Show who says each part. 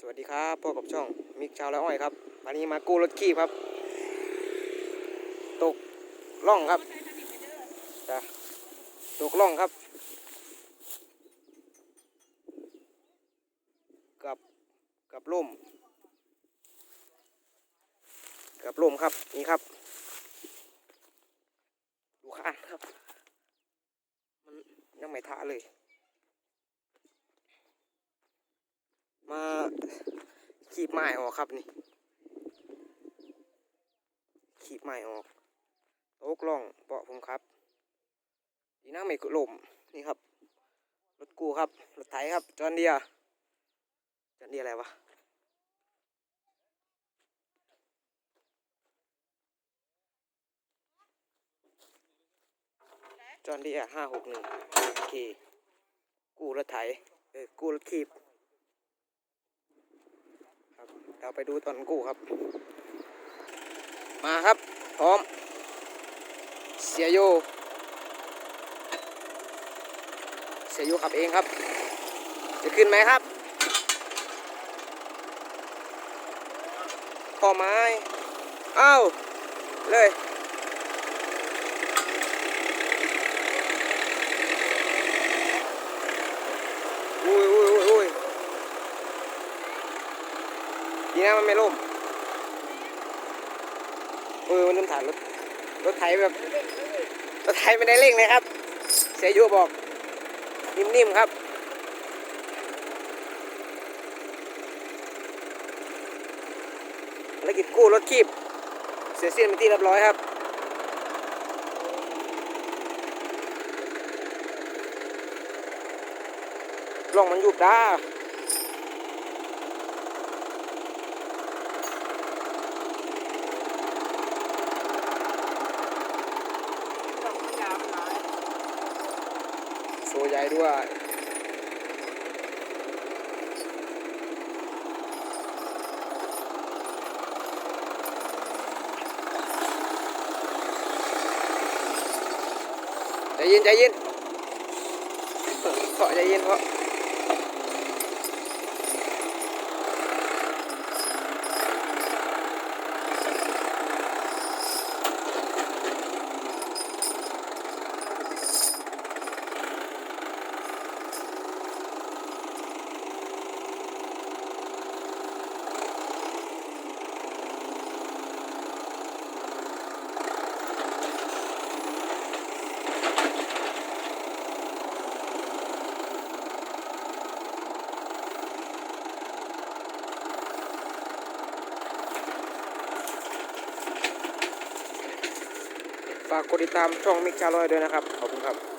Speaker 1: สวัสดีครับพบกับช่องมิกชาวและอ้อยครับวันนี้มากู้รถขี้ครับ ตกล่องครับจ้ะตกล่องครับ กับกับล่ม กับล่มครับนี่ครับ ดูข้างครับ มันยังไม่ท่าเลย มา ขีบไม้ออกครับนี่ ขีบไม้ออกโต๊กล่องเปาะผมครับดีนะไม่กลมนี่ครับ รถกูครับรถไถครับจอนเดียจอนเดียอะไรวะจอนเดียห้าหกหนึ่งโอเค กูรถไถเออกูรถขีบ ครับ เราไปดูตอนกู้ครับ มาครับ พร้อม เสียโย เสียโยขับเองครับ จะขึ้นไหมครับข้อไม้อ้าวเลยอุ้ยอุ้ยอุ้ย ดีนะมันไม่ล่มเออมันลืมถ่ายรถรถไถแบบรถไถไม่ได้เร่งเลยครับ เสียยูบอก นิ่มๆครับภารกิจกู้รถคีบ เสียเสียนเป็นที่เรียบร้อยครับลองมันหยุดได้ัวใหญ่ด้วย ใจเย็นใจเย็นเพาะใจเย็นเพาะ ฝากกดติดตามช่องมิกชาลอยด้วยนะครับ ขอบคุณครับ